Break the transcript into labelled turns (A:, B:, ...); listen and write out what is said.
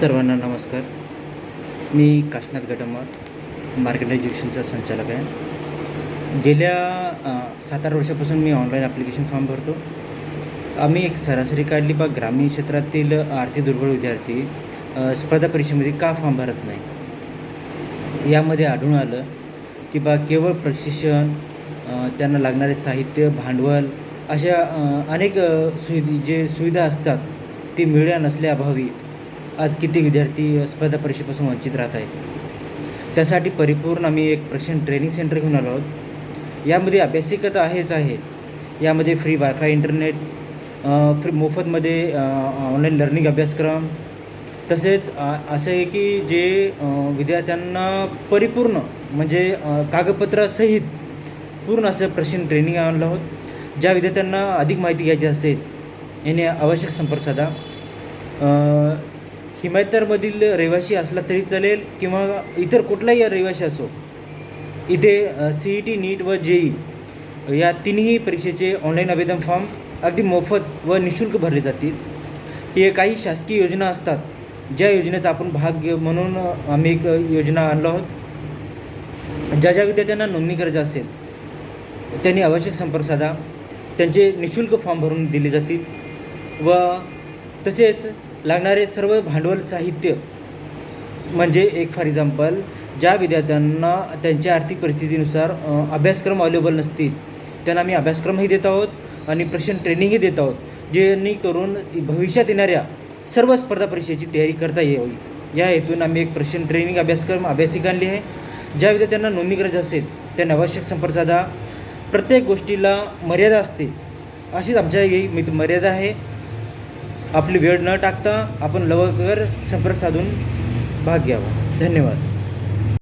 A: सर्वांना नमस्कार. मी काशनाथ गटमर मार्केट एज्युकेशनचा संचालक आहे. गेल्या सात आठ वर्षापासून मी ऑनलाईन ॲप्लिकेशन फॉर्म भरतो. आम्ही एक सरासरी काढली बा ग्रामीण क्षेत्रातील आर्थिक दुर्बळ विद्यार्थी स्पर्धा परीक्षेमध्ये का फॉर्म भरत नाही? यामध्ये आढळून आलं की बा केवळ प्रशिक्षण त्यांना लागणारे साहित्य भांडवल अशा अनेक सुवि जे सुविधा असतात ती मिळल्या नसल्याअभावी आज किती विद्यार्थी स्पर्धा परीक्षेपासून वंचित राहत आहेत? त्यासाठी परिपूर्ण आम्ही एक प्रशिक्षण ट्रेनिंग सेंटर घेऊन आलो आहोत. यामध्ये अभ्यासिकता आहेच आहे. यामध्ये फ्री वायफाय इंटरनेट फ्री मोफतमध्ये ऑनलाईन लर्निंग अभ्यासक्रम तसेच असं आहे की जे विद्यार्थ्यांना परिपूर्ण म्हणजे कागदपत्रासहित पूर्ण असं प्रशिक्षण ट्रेनिंग आणलं आहोत. ज्या विद्यार्थ्यांना अधिक माहिती घ्यायची असेल याने आवश्यक संपर्क साधा. अ, हिमायतरमधील रहिवासी असला तरी चालेल किंवा इतर कुठलाही रहिवासी असो इथे सी ई टी नीट व जे ई या तिन्ही परीक्षेचे ऑनलाईन आवेदन फॉर्म अगदी मोफत व निशुल्क भरले जातील. हे काही शासकीय योजना असतात ज्या योजनेचा आपण भाग म्हणून आम्ही एक योजना आणलो आहोत. ज्या ज्या विद्यार्थ्यांना नोंदणी करायची असेल त्यांनी आवश्यक संपर्क साधा त्यांचे निशुल्क फॉर्म भरून दिले जातील व तसेच लागणारे सर्व भांडवल साहित्य. म्हणजे एक फॉर एक्झाम्पल ज्या विद्यार्थ्यांना त्यांच्या आर्थिक परिस्थितीनुसार अभ्यासक्रम अवेलेबल नसतील त्यांना आम्ही अभ्यासक्रमही देत आहोत आणि प्रशिक्षण ट्रेनिंगही देत आहोत जेणेकरून भविष्यात येणाऱ्या सर्व स्पर्धा परीक्षेची तयारी करता यावी. या हेतून आम्ही एक प्रशिक्षण ट्रेनिंग अभ्यासक्रम अभ्यासिका आणली आहे. ज्या विद्यार्थ्यांना नोंदणी गरज असेल त्यांना आवश्यक संपर्क साधा. प्रत्येक गोष्टीला मर्यादा असते. अशीच आमच्या ही मित मर्यादा आहे. आपली वेळ न टाकता आपण लवकर संपर्क साधून भाग घ्यावा. धन्यवाद.